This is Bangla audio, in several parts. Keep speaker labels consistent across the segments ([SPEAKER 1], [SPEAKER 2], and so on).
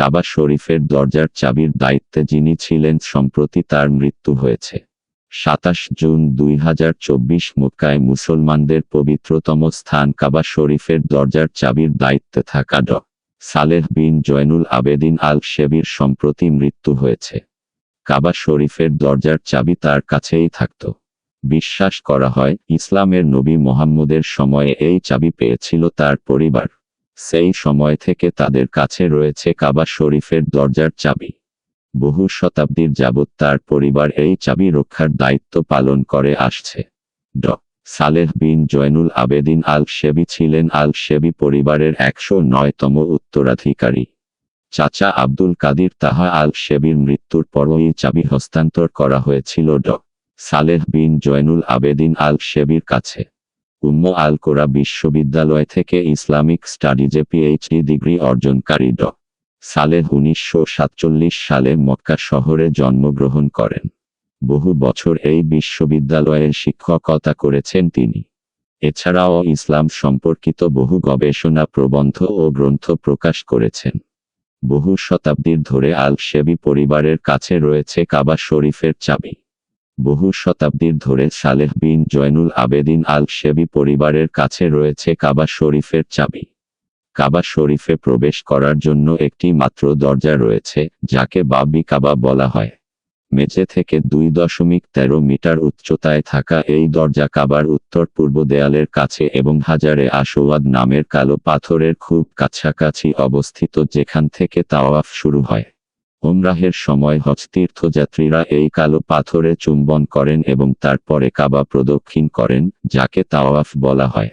[SPEAKER 1] কাবা শরীফের দরজার চাবির দায়িত্বে যিনি ছিলেন সম্প্রতি তার মৃত্যু হয়েছে। সাতাশ জুন দুই হাজার চব্বিশ মক্কায় মুসলমানদের পবিত্রতম স্থান কাবা শরীফের দরজার চাবির দায়িত্বে থাকা ড। সালেহ বিন জয়নুল আবেদিন আল শেবির সম্প্রতি মৃত্যু হয়েছে। কাবা শরীফের দরজার চাবি তার কাছেই থাকত। বিশ্বাস করা হয়, ইসলামের নবী মোহাম্মদের সময়ে এই চাবি পেয়েছিল তার পরিবার। সেই সময় থেকে তাদের কাছে রয়েছে কাবা শরীফের দরজার চাবি। বহু শতাব্দীর যাবৎ তার পরিবার এই চাবি রক্ষার দায়িত্ব পালন করে আসছে। ড. সালেহ বিন জয়নুল আবেদিন আল শেবি ছিলেন আল শেবি পরিবারের একশো নয়তম উত্তরাধিকারী। চাচা আব্দুল কাদির তাহা আল শেবির মৃত্যুর পরই চাবি হস্তান্তর করা হয়েছিল ড. সালেহ বিন জয়নুল আবেদিন আল শেবির কাছে। উম্ম আল কোরা বিশ্ববিদ্যালয় থেকে ইসলামিক স্টাডিজে পিএইচডি ডিগ্রি অর্জনকারী ড. সালেহ উনিশশো সালে মক্কা শহরে জন্মগ্রহণ করেন। বহু বছর এই বিশ্ববিদ্যালয়ে শিক্ষকতা করেছেন তিনি। এছাড়াও ইসলাম সম্পর্কিত বহু গবেষণা প্রবন্ধ ও গ্রন্থ প্রকাশ করেছেন। বহু শতাব্দীর ধরে আল শেবি পরিবারের কাছে রয়েছে কাবা শরীফের চাবি। বহু শতাব্দীর ধরে সালেহ বিন জয়নুল আবেদিন আল শেবি পরিবারের কাছে রয়েছে কাবা শরীফের চাবি। কাবা শরীফে প্রবেশ করার জন্য একটি মাত্র দরজা রয়েছে, যাকে বাবি কাবা বলা হয়। মেঝে থেকে দুই দশমিক তেরো মিটার উচ্চতায় থাকা এই দরজা কাবার উত্তর পূর্ব দেয়ালের কাছে এবং হাজারে আসোয়াদ নামের কালো পাথরের খুব কাছাকাছি অবস্থিত যেখান থেকে তাওয়াফ শুরু হয়। ওমরাহের সময় হজ তীর্থযাত্রীরা এই কালো পাথরে চুম্বন করেন এবং তারপরে কাবা প্রদক্ষিণ করেন, যাকে তাওয়াফ বলা হয়।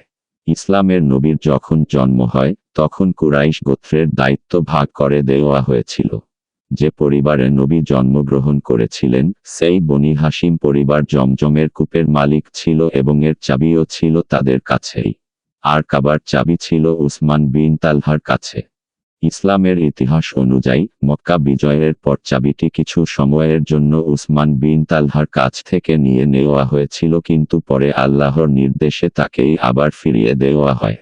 [SPEAKER 1] ইসলামের নবীর যখন জন্ম হয়, তখন কুরাইশ গোত্রের দায়িত্ব ভাগ করে দেওয়া হয়েছিল। যে পরিবারে নবী জন্মগ্রহণ করেছিলেন, সেই বনি হাসিম পরিবার জমজমের কূপের মালিক ছিল এবং এর চাবিও ছিল তাদের কাছেই। আর কাবার চাবি ছিল উসমান বিন তালহার কাছে। ইসলামের ইতিহাস অনুযায়ী, মক্কা বিজয়ের পর চাবিটি কিছু সময়ের জন্য উসমান বিন তালহার কাছ থেকে নিয়ে নেওয়া হয়েছিল কিন্তু পরে আল্লাহর নির্দেশে তাকেই আবার ফিরিয়ে দেওয়া হয়।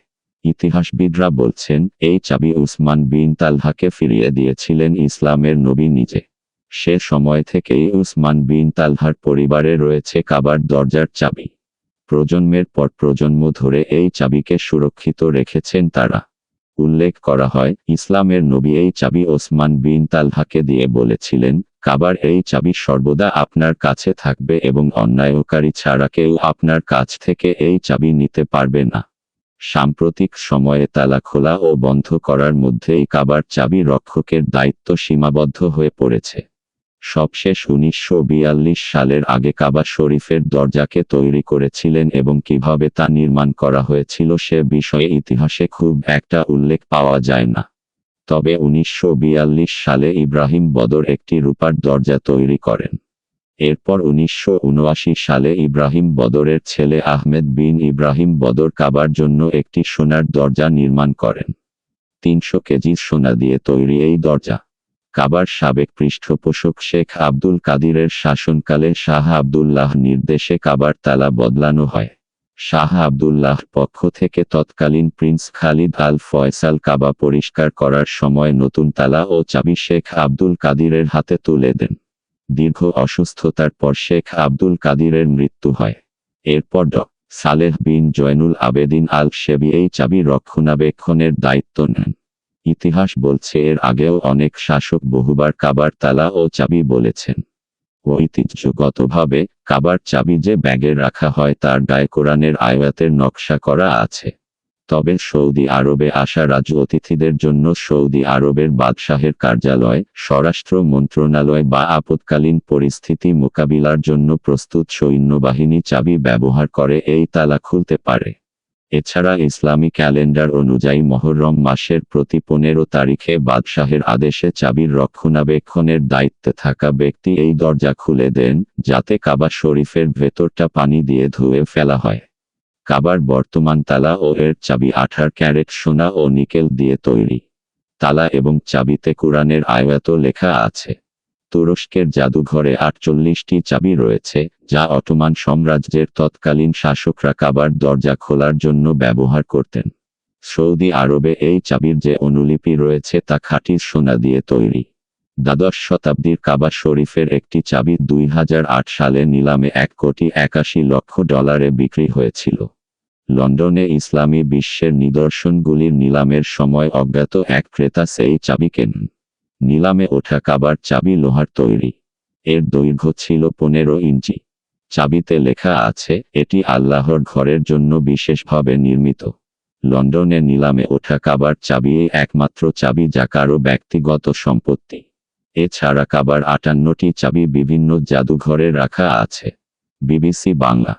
[SPEAKER 1] ইতিহাসবিদরা বলছেন, এই চাবি উসমান বিন তালহাকে ফিরিয়ে দিয়েছিলেন ইসলামের নবী নিজে। সে সময় থেকেই উসমান বিন তালহার পরিবারে রয়েছে কাবার দরজার চাবি। প্রজন্মের পর প্রজন্ম ধরে এই চাবিকে সুরক্ষিত রেখেছেন তারা। উল্লেখ করা হয়, ইসলামের নবী এই চাবি ওসমান বিন তালহাকে দিয়ে বলেছিলেন, কাবার এই চাবি সর্বদা আপনার কাছে থাকবে এবং অন্যায়কারী ছাড়া কেউ আপনার কাছ থেকে এই চাবি নিতে পারবে না। সাম্প্রতিক সময়ে তালা খোলা ও বন্ধ করার মধ্যেই কাবার চাবি রক্ষকের দায়িত্ব সীমাবদ্ধ হয়ে পড়েছে। সবশেষ উনিশশো বিয়াল্লিশ সালের আগে কাবা শরীফের দরজাকে তৈরি করেছিলেন এবং কীভাবে তা নির্মাণ করা হয়েছিল সে বিষয়ে ইতিহাসে খুব একটা উল্লেখ পাওয়া যায় না। তবে উনিশশো বিয়াল্লিশ সালে ইব্রাহিম বদর একটি রূপার দরজা তৈরি করেন। এরপর উনিশশো উনআশি সালে ইব্রাহিম বদরের ছেলে আহমেদ বিন ইব্রাহিম বদর কাবার জন্য একটি সোনার দরজা নির্মাণ করেন। তিনশো কেজি সোনা দিয়ে তৈরি এই দরজা। কাবার সাবেক পৃষ্ঠপোষক শেখ আব্দুল কাদিরের শাসনকালে শাহ আবদুল্লাহ নির্দেশে কাবার তালা বদলানো হয়। শাহ আবদুল্লাহ পক্ষ থেকে তৎকালীন prince Khalid al Faisal Kaaba পরিষ্কার করার সময় নতুন তালা ও চাবি শেখ আব্দুল কাদিরের হাতে তুলে দেন। দীর্ঘ অসুস্থতার পর শেখ আব্দুল কাদিরের মৃত্যু হয়। এরপর ড. সালেহ বিন জয়নুল আবেদিন আল শেবি এই চাবি রক্ষণাবেক্ষণের দায়িত্ব নেন। ইতিহাস বলছে এর আগেও অনেক শাসক বহুবার কাবার তালা ও চাবি বলেছেন। ঐতিহ্যগতভাবে, কাবার চাবি যে ব্যাগে রাখা হয় তার গায়ে কোরআনের আয়াতের নকশা করা আছে। তবে সৌদি আরবে আসা রাজ অতিথিদের জন্য সৌদি আরবের বাদশাহের কার্যালয়, স্বরাষ্ট্র মন্ত্রণালয় বা আপৎকালীন পরিস্থিতি মোকাবিলার জন্য প্রস্তুত সৈন্যবাহিনী চাবি ব্যবহার করে এই তালা খুলতে পারে। এছাড়া ইসলামী ক্যালেন্ডার অনুযায়ী মহরম মাসের প্রতি পনেরো তারিখে বাদশাহের আদেশে চাবির রক্ষণাবেক্ষণের দায়িত্বে থাকা ব্যক্তি এই দরজা খুলে দেন, যাতে কাবা শরীফের ভেতরটা পানি দিয়ে ধুয়ে ফেলা হয়। কাবার বর্তমান তালা ও এর চাবি আঠার ক্যারেট, সোনা ও নিকেল দিয়ে তৈরি। তালা এবং চাবিতে কোরআনের আয়াত লেখা আছে। তুরস্কের জাদুঘরে আটচল্লিশটি চাবি রয়েছে, যা অটোমান সাম্রাজ্যের তৎকালীন শাসকরা কাবার দরজা খোলার জন্য ব্যবহার করতেন। সৌদি আরবে এই চাবির যে অনুলিপি রয়েছে তা খাঁটি সোনা দিয়ে তৈরি। দ্বাদশ শতাব্দীর কাবা শরীফের একটি চাবি দুই হাজার আট সালে নিলামে এক কোটি একাশি লক্ষ ডলারে বিক্রি হয়েছিল। লন্ডনে ইসলামী বিশ্বের নিদর্শনগুলির নিলামের সময় অজ্ঞাত এক ক্রেতা সেই চাবি কেনেন। নিলামে ওঠা কাবার চাবি লোহার তৈরি। এর দৈর্ঘ্য ছিল পনেরো ইঞ্চি। চাবিতে লেখা আছে, এটি আল্লাহর ঘরের জন্য বিশেষভাবে নির্মিত। লন্ডনে নিলামে ওঠা কাবার চাবি একমাত্র চাবি যা কারও ব্যক্তিগত সম্পত্তি। এছাড়া কাবার আটান্নটি চাবি বিভিন্ন জাদুঘরে রাখা আছে। বিবিসি বাংলা